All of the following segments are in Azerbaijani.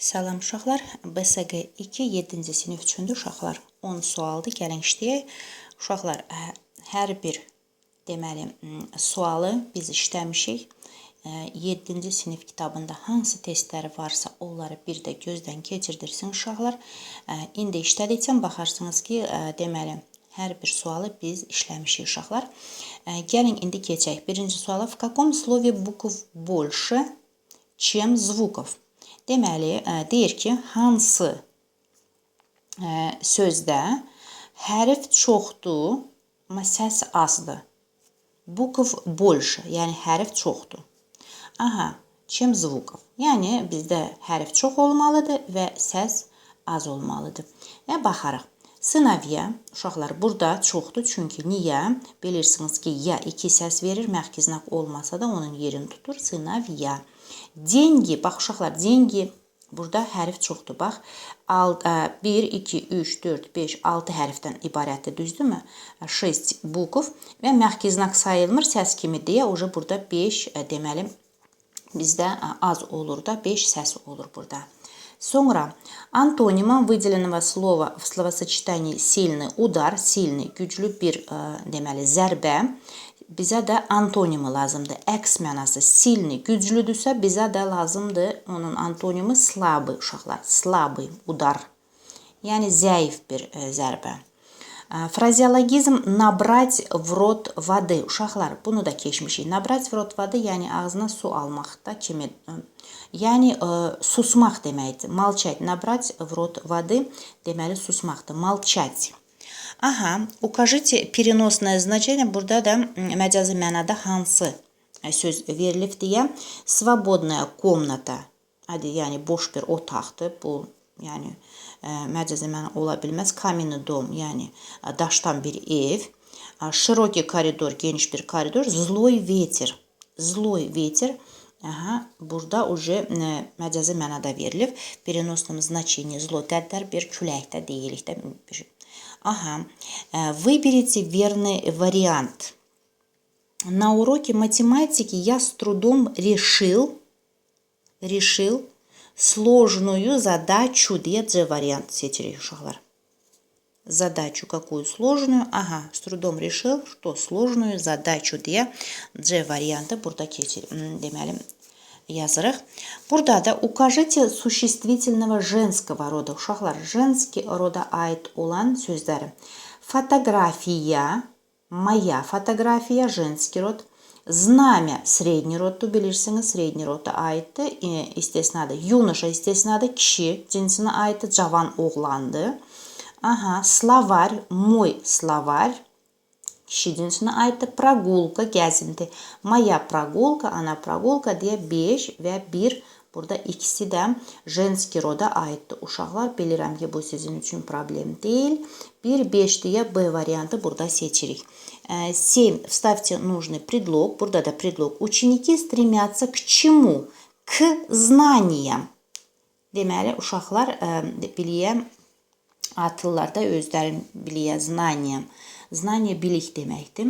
Salam uşaqlar. BSG 2 7-ci sinif üçündür uşaqlar. 10 sualdır. Gəlin işləyək. Uşaqlar, ə, hər bir deməli m, sualı biz işləmişik. 7-ci sinif kitabında hansı testləri varsa, onları bir də gözdən keçirdirsin uşaqlar. Ə, İndi işlədikcə baxarsınız ki, ə, deməli hər bir sualı biz işləmişik uşaqlar. Ə, Gəlin indi keçək. Birinci suala. В каком слове букв больше, чем звуков? Deməli, ə, deyir ki, hansı ə, sözdə hərf çoxdur, amma səs azdır. Bukv больше, yəni hərf çoxdur. Aha, чем звуков. Yəni bizdə hərf çox olmalıdır və səs az olmalıdır. Və baxarıq. Sınavya, uşaqlar burada çoxdur, çünki niyə? Bilirsiniz ki, ya iki səs verir, məxki znak olmasa da onun yerini tutur. Sınavya. Деньги, bax uşaqlar, деньги burada hərf çoxdur. Bax, 1 2 3 4 5 6 hərfdən ibarətdir, düzdürmü? 6 bukv və məxki znak sayılmır səs kimi deyə, уже burada 5 deməli bizdə az olur da 5 səs olur burada. Sonra антонимом выделенного слова в словосочетании сильный удар, сильный, güclü bir ə, deməli zərbə bizə də antonimi lazımdır. Əks mənası silni, güclüdürsə bizə də lazımdır onun antonimi slabı uşaqlar. Slabı udar. Yəni zəif bir ə, zərbə. Ə, Frazeologizm nabrat в рот воды. Uşaqlar, bunu da keçmişik. Nabrat в рот воды, yəni ağzına su almaqda kimi ə, Yəni ə, susmaq deməkdir. Молчать, набрать в рот воды deməli susmaqdır. Молчать. Aha, укажите переносное значение. Burada da məcazi mənada hansı söz verilib deyə. Свободная комната. Hadi, yəni boş bir otaqdır. Bu yəni ə, məcazi məna ola bilməz. Каменный дом, yəni daşdan bir ev. Широкий коридор, geniş bir koridor. Злой ветер. Злой ветер. Aha, burada уже ə, məcazi mənada verilib. Переносном значении zlo qəddər bir küləkdə deyirik də bir. Aha. Ə, Выберите верный вариант. На уроке математики я с трудом решил решил сложную задачу C variant seçirik uşaqlar. Задачу какую сложную? Ага, с трудом решил, что сложную задачу deyə C variantı burada keçir. Yazırıq. Burada da укажите существительного женского рода. Uşaqlar, женский roda aid olan sözləri. Фотография, моя фотография, женский rod. Знамя, средний rod, bilirsiniz, sredni roda aiddir. E, istisnadır. Yunaşa istisnadır. Kişi cinsinə aiddir. Cavan oğlandır. Aha, словарь, мой словарь. Cinsinə aiddir. Прогулка, gəzinti. Моя прогулка, ana прогулка deyə 5 və 1 Burada ikisi də женский roda aiddir. Uşaqlar bilirəm ki, bu sizin üçün problem deyil. 1-5 deyə B variantı burada seçirik. 7. Вставьте нужный предлог. Burada da предлог. Ученики стремятся к чему? К знаниям. Deməli, uşaqlar biliyə atırlar da özlərin biliyə знаниям. Знание bilik deməkdir.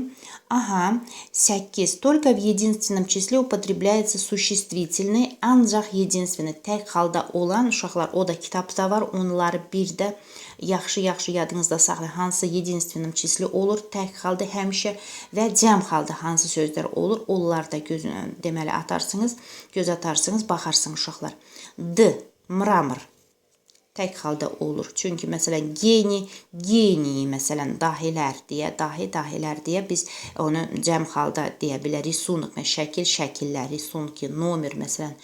Aha, 8. Только в единственном числе употребляется существительный, ancaq единственный tək halda olan uşaqlar, o da kitabda var. Onları bir də yaxşı-yaxşı yadınızda saxlayın. Hansı единственном числе olur tək halda həmişə və cəm halda hansı sözlər olur, onları da göz deməli atarsınız, göz atarsınız, baxarsınız uşaqlar. D. Mramor tək halda olur. Çünki məsələn geni, geni məsələn dahilər deyə, dahi dahilər deyə biz onu cəm halda deyə bilərik. Рисунок, şəkil, şəkillər, рисунки, номер məsələn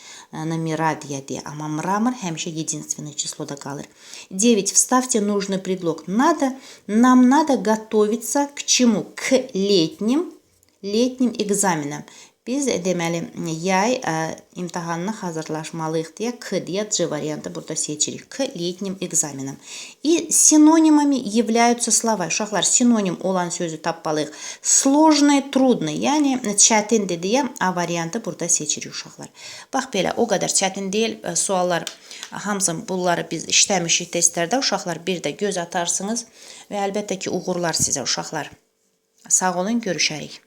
номера deyə deyə. Amma мрамор həmişə единственное числода qalır. 9. Вставьте нужный предлог. Надо, нам надо готовиться к чему? К летним летним экзаменам. Biz deməli yay ə, imtahanına hazırlaşmalıyıq deyə K deyə C variantı burada seçirik. К летним экзаменам. И синонимами являются слова. Uşaqlar sinonim olan sözü tapmalıyıq. Сложный, трудный, yəni çətindir deyə A variantı burada seçirik uşaqlar. Bax belə o qədər çətin deyil suallar. Hamısını bunları biz işləmişik testlərdə. Uşaqlar bir də göz atarsınız və əlbəttə ki uğurlar sizə uşaqlar. Sağ olun, görüşərik.